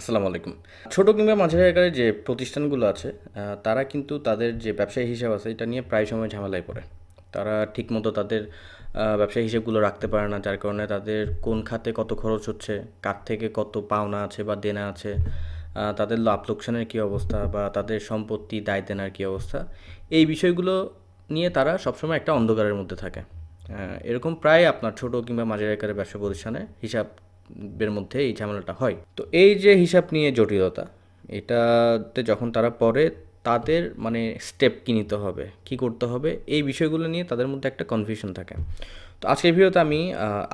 আসসালামু আলাইকুম। ছোটো কিংবা মাঝারি আকারের যে প্রতিষ্ঠানগুলো আছে তারা কিন্তু তাদের যে ব্যবসায়ী হিসাব আছে, এটা নিয়ে প্রায় সময় ঝামেলায় পড়ে। তারা ঠিকমতো তাদের ব্যবসায়ী হিসেবগুলো রাখতে পারে না, যার কারণে তাদের কোন খাতে কত খরচ হচ্ছে, কার থেকে কত পাওনা আছে বা দেনা আছে তাদের লাভ লোকসানের কী অবস্থা বা তাদের সম্পত্তি দায় দেনার কী অবস্থা, এই বিষয়গুলো নিয়ে তারা সবসময় একটা অন্ধকারের মধ্যে থাকে। এরকম প্রায় আপনার ছোট কিংবা মাঝারি আকারের ব্যবসা প্রতিষ্ঠানে হিসাবের মধ্যে এই ঝামেলাটা হয়। তো এই যে হিসাব নিয়ে জটিলতা, এটাতে যখন তারা পড়ে, তাদের মানে স্টেপ কী নিতে হবে, কি করতে হবে, এই বিষয়গুলো নিয়ে তাদের মধ্যে একটা কনফিউশন থাকে। তো আজকের ভিডিওতে আমি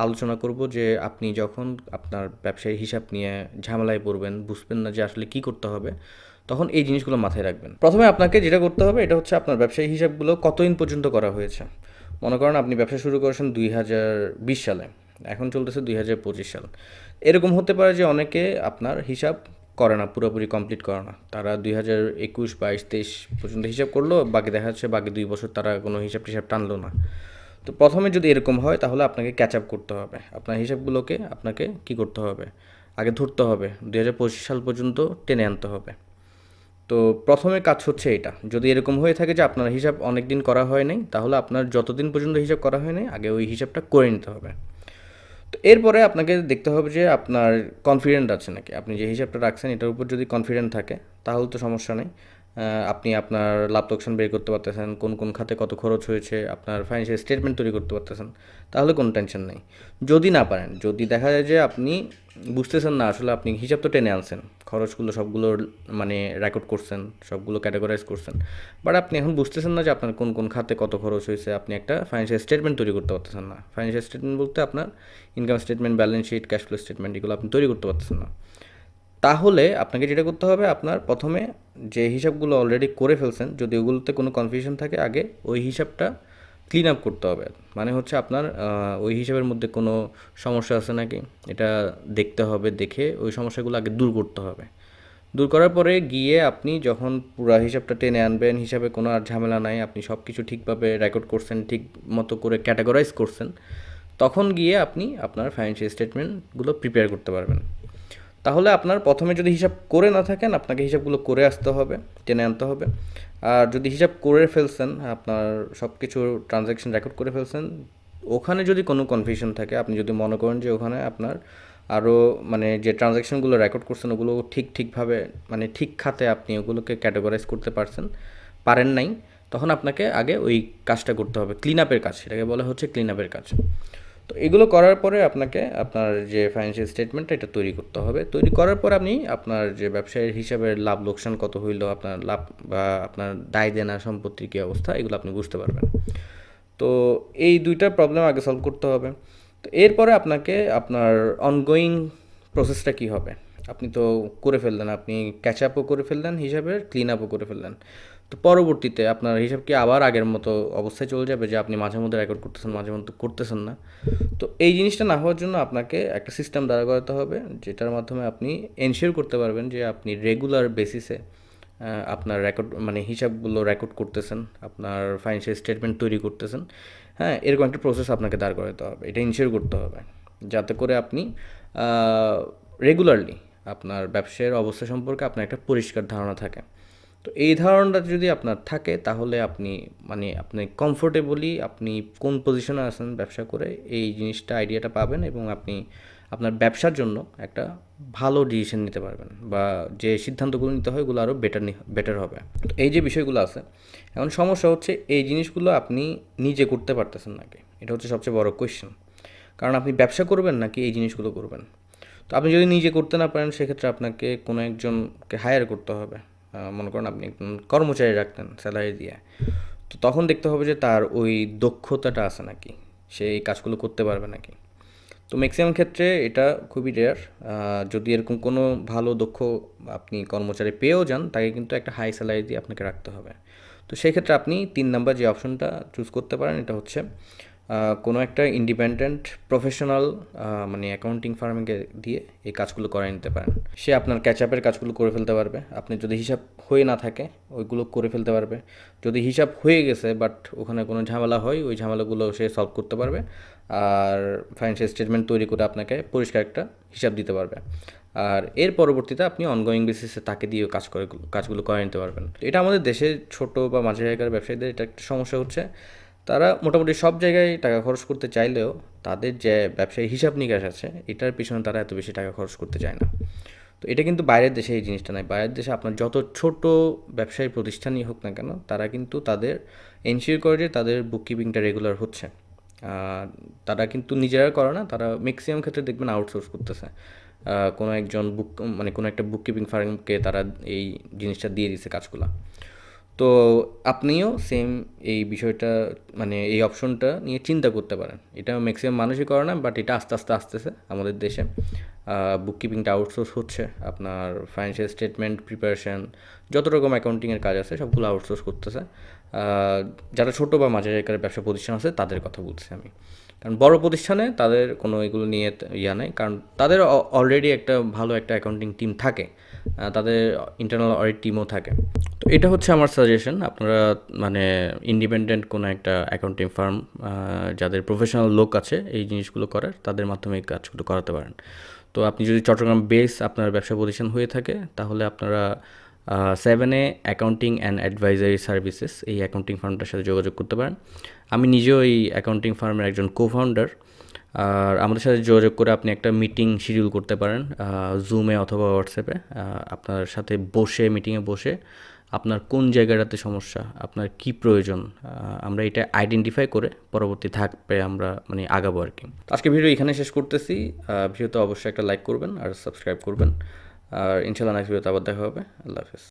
আলোচনা করব যে আপনি যখন আপনার ব্যবসায়ী হিসাব নিয়ে ঝামেলায় পড়বেন, বুঝবেন না যে আসলে কী করতে হবে, তখন এই জিনিসগুলো মাথায় রাখবেন। প্রথমে আপনাকে যেটা করতে হবে, এটা হচ্ছে আপনার ব্যবসায়ী হিসাবগুলো কতদিন পর্যন্ত করা হয়েছে। মনে করেন আপনি ব্যবসা শুরু করেছেন দুই হাজার বিশ সালে। এখন চলতেছে দুই হাজার পঁচিশ সাল। এরকম হতে পারে যে অনেকে আপনার হিসাব করে না, পুরোপুরি কমপ্লিট করে না। তারা দুই হাজার একুশ, বাইশ, তেইশ পর্যন্ত হিসাব করল, বাকি দেখা যাচ্ছে বাকি দুই বছর তারা কোনো হিসাব টিসাব টানলো না। তো প্রথমে যদি এরকম হয়, তাহলে আপনাকে ক্যাচ আপ করতে হবে। আপনার হিসাবগুলোকে আপনাকে কি করতে হবে? আগে ধরতে হবে। দুই হাজার পঁচিশ সাল পর্যন্ত টেনে আনতে হবে। তো প্রথমে কাজ হচ্ছে এটা। যদি এরকম হয়ে থাকে যে আপনার হিসাব অনেক দিন করা হয় নাই, তাহলে আপনার যতদিন পর্যন্ত হিসাব করা হয় নাই, আগে ওই হিসাবটা করে নিতে হবে। তো এরপরে আপনাকে দেখতে হবে যে আপনার কনফিডেন্ট আছে নাকি। আপনি যে হিসাবটা রাখছেন, এটার উপর যদি কনফিডেন্ট থাকে, তাহলে তো সমস্যা নেই। আপনি আপনার লাভ লোকসান বের করতে পারতেছেন, কোন কোন খাতে কত খরচ হয়েছে, আপনার ফাইন্যান্সিয়াল স্টেটমেন্ট তৈরি করতে পারতেছেন, তাহলে কোনো টেনশন নেই। যদি না পারেন, যদি দেখা যায় যে আপনি বুঝতেছেন না, আসলে আপনি হিসাব তো টেনে আনছেন খরচগুলো সবগুলো মানে রেকর্ড করছেন, সবগুলো ক্যাটাগরাইজ করছেন। বাট আপনি এখন বুঝতেছেন না যে আপনার কোন কোন খাতে কত খরচ হয়েছে। আপনি একটা ফাইন্যান্সিয়াল স্টেটমেন্ট তৈরি করতে পারতেছেন না। ফাইন্যান্সিয়াল স্টেটমেন্ট বলতে আপনার income statement balance sheet cash flow statement এগুলো আপনি তৈরি করতে পারতেছেন না। তাহলে আপনাকে যেটা করতে হবে, আপনার প্রথমে যে হিসাবগুলো অলরেডি করে ফেলছেন, যদি ওগুলোতে কোনো কনফিউশন থাকে, আগে ওই হিসাবটা ক্লিন আপ করতে হবে। মানে হচ্ছে আপনার ওই হিসাবের মধ্যে কোনো সমস্যা আছে নাকি? এটা দেখতে হবে, দেখে ওই সমস্যাগুলো আগে দূর করতে হবে। দূর করার পরে গিয়ে আপনি যখন পুরো হিসাবটা টেনে আনবেন, হিসাবে কোনো আর ঝামেলা নাই, আপনি সব কিছু ঠিকভাবে রেকর্ড করছেন, ঠিক মতো করে ক্যাটাগরাইজ করছেন, তখন গিয়ে আপনি আপনার ফাইন্যান্সিয়াল স্টেটমেন্টগুলো প্রিপেয়ার করতে পারবেন। তাহলে আপনার প্রথমে যদি হিসাব করে না থাকেন, আপনাকে হিসাবগুলো করে আসতে হবে, টেনে আনতে হবে। আর যদি হিসাব করে ফেলছেন, আপনার সব কিছু ট্রানজ্যাকশন রেকর্ড করে ফেলছেন, ওখানে যদি কোনো কনফিউশন থাকে, আপনি যদি মনে করেন যে ওখানে আপনার আরও মানে যে ট্রানজ্যাকশনগুলো রেকর্ড করছেন, ওগুলো ঠিক ঠিকভাবে মানে ঠিক খাতে আপনি ওগুলোকে ক্যাটাগরাইজ করতে পারছেন, পারেন নাই, তখন আপনাকে আগে ওই কাজটা করতে হবে ক্লিন আপের কাজ, সেটাকে বলা হচ্ছে ক্লিন আপের কাজ। তো এগুলো করার পরে আপনাকে আপনার যে ফাইন্যান্সিয়াল স্টেটমেন্ট এটা তৈরি করতে হবে। তৈরি করার পর আপনি আপনার যে ব্যবসায়ের হিসাবের লাভ লোকসান কত হইল, আপনার লাভ বা আপনার দায় দেনা সম্পত্তির কী অবস্থা, এগুলো আপনি বুঝতে পারবেন। তো এই দুইটা প্রবলেম আগে সলভ করতে হবে। তো এরপরে আপনাকে আপনার অনগোয়িং প্রসেসটা কী হবে? আপনি তো করে ফেললেন, আপনি ক্যাচ আপও করে ফেললেন হিসাবে ক্লিন আপও করে ফেললেন। তো পরবর্তীতে আপনার হিসাব কি আবার আগের মতো অবস্থায় চলে যাবে যে আপনি মাঝে মধ্যে রেকর্ড করতেছেন, মাঝে মধ্যে করতেছেন না? তো এই জিনিসটা না হওয়ার জন্য আপনাকে একটা সিস্টেম দাঁড়া করাতে হবে, যেটার মাধ্যমে আপনি এনশিওর করতে পারবেন যে আপনি রেগুলার বেসিসে আপনার রেকর্ড মানে হিসাবগুলো রেকর্ড করতেছেন, আপনার ফাইন্যান্সিয়াল স্টেটমেন্ট তৈরি করতেছেন। হ্যাঁ এরকম একটা প্রসেস আপনাকে দাঁড় করাতে হবে, এটা ইনশিওর করতে হবে। যাতে করে আপনি রেগুলারলি আপনার ব্যবসায়ের অবস্থা সম্পর্কে আপনার একটা পরিষ্কার ধারণা থাকে। তো এই ধারণাটা যদি আপনার থাকে, তাহলে আপনি মানে আপনি কমফোর্টেবলি আপনি কোন পজিশনে আছেন ব্যবসা করে, এই জিনিসটা আইডিয়াটা পাবেন এবং আপনি আপনার ব্যবসার জন্য একটা ভালো ডিসিশন নিতে পারবেন বা যে সিদ্ধান্তগুলো নিতে হয়, ওগুলো আরও বেটার বেটার হবে। এই যে বিষয়গুলো আছে, এখন সমস্যা হচ্ছে এই জিনিসগুলো আপনি নিজে করতে পারতেছেন নাকি এটা হচ্ছে সবচেয়ে বড় কোয়েশ্চেন কারণ আপনি ব্যবসা করবেন নাকি এই জিনিসগুলো করবেন? তো আপনি যদি নিজে করতে না পারেন, সেক্ষেত্রে আপনাকে কোনো একজনকে হায়ার করতে হবে। মনে করেন আপনি কর্মচারী রাখতেন স্যালারি দিয়ে। তো তখন দেখতে হবে যে তার ওই দক্ষতাটা আছে নাকি, সে এই কাজগুলো করতে পারবে নাকি। তো ম্যাক্সিমাম ক্ষেত্রে এটা খুবই রেয়ার যদি এরকম কোনো ভালো দক্ষ আপনি কর্মচারী পেয়েও যান, তাকে কিন্তু একটা হাই স্যালারি দিয়ে আপনাকে রাখতে হবে। তো সেক্ষেত্রে আপনি তিন নাম্বার যে অপশনটা চুজ করতে পারেন, এটা হচ্ছে কোনো একটা ইন্ডিপেন্ডেন্ট প্রফেশনাল মানে অ্যাকাউন্টিং ফার্মকে দিয়ে এই কাজগুলো করাই নিতে পারেন। সে আপনার ক্যাচআপের কাজগুলো করে ফেলতে পারবে। আপনি যদি হিসাব হয়ে না থাকে, ওইগুলো করে ফেলতে পারবে। যদি হিসাব হয়ে গেছে বাট ওখানে কোনো ঝামেলা হয়, ওই ঝামেলাগুলো সে সলভ করতে পারবে। আর ফাইন্যান্সিয়াল স্টেটমেন্ট তৈরি করে আপনাকে পরিষ্কার একটা হিসাব দিতে পারবে। আর এর পরবর্তীতে আপনি অনগোয়িং বেসিসে তাকে দিয়ে কাজ করে, কাজগুলো করে নিতে পারবেন। এটা আমাদের দেশে ছোট বা মাঝারি আকার ব্যবসায়ীদের এটা একটা সমস্যা হচ্ছে। তারা মোটামুটি সব জায়গায় টাকা খরচ করতে চাইলেও তাদের যে ব্যবসায়ী হিসাব নিকাশ আছে, এটার পিছনে তারা এত বেশি টাকা খরচ করতে চায় না। তো এটা কিন্তু বাইরের দেশে এই জিনিসটা নাই বাইরের দেশে আপনার যত ছোট ব্যবসায়ী প্রতিষ্ঠানই হোক না কেন, তারা কিন্তু তাদের এনশিওর করে যে তাদের বুককিপিংটা রেগুলার হচ্ছে। তারা কিন্তু নিজেরা করে না, তারা ম্যাক্সিমাম ক্ষেত্রে দেখবেন আউটসোর্স করতেছে। কোনো একজন বুক মানে কোনো একটা বুককিপিং ফার্মকে তারা এই জিনিসটা দিয়ে দিছে কাজগুলা। তো আপনিও সেম এই বিষয়টা মানে এই অপশনটা নিয়ে চিন্তা করতে পারেন। এটা ম্যাক্সিমাম মানুষই করে না বাট এটা আস্তে আস্তে আসতেছে আমাদের দেশে বুককিপিংটা আউটসোর্স হচ্ছে। আপনার ফাইন্যান্সিয়াল স্টেটমেন্ট প্রিপারেশন যত রকম অ্যাকাউন্টিংয়ের কাজ আছে, সবগুলো আউটসোর্স করতেছে। যারা ছোটো বা মাঝারি আকারের ব্যবসা প্রতিষ্ঠান আছে, তাদের কথা বলছি আমি। কারণ বড় প্রতিষ্ঠানে তাদের কোনো এগুলো নিয়ে ইয়া নেই, কারণ তাদের অলরেডি একটা ভালো একটা অ্যাকাউন্টিং টিম থাকে। তাদের ইন্টারনাল অডিট টিমও থাকে। তো এটা হচ্ছে আমার সাজেশন আপনারা মানে ইন্ডিপেন্ডেন্ট কোনো একটা অ্যাকাউন্টিং ফার্ম যাদের প্রফেশনাল লোক আছে, এই জিনিসগুলো করার, তাদের মাধ্যমে এই কাজগুলো করাতে পারেন। তো আপনি যদি চট্টগ্রাম বেস আপনার ব্যবসা প্রতিষ্ঠান হয়ে থাকে, তাহলে আপনারা সেভেনে অ্যাকাউন্টিং অ্যান্ড অ্যাডভাইজারি সার্ভিসেস এই অ্যাকাউন্টিং ফার্মটার সাথে যোগাযোগ করতে পারেন। আমি নিজেও এই অ্যাকাউন্টিং ফার্মের একজন কো ফাউন্ডার আর আমাদের সাথে যোগাযোগ করে আপনি একটা মিটিং শিডিউল করতে পারেন জুমে অথবা হোয়াটসঅ্যাপে আপনার সাথে বসে মিটিংয়ে বসে আপনার কোন জায়গাটাতে সমস্যা, আপনার কি প্রয়োজন আমরা এটা আইডেন্টিফাই করে পরবর্তী থাকবে আমরা মানে আগাবো আর কি। আজকে ভিডিও এখানে শেষ করতেছি ভিডিওতে অবশ্যই একটা লাইক করবেন আর সাবস্ক্রাইব করবেন। আর ইনশাল্লাহ নেক্সট ভিডিওতে আবার দেখা হবে। আল্লাহ হাফেজ।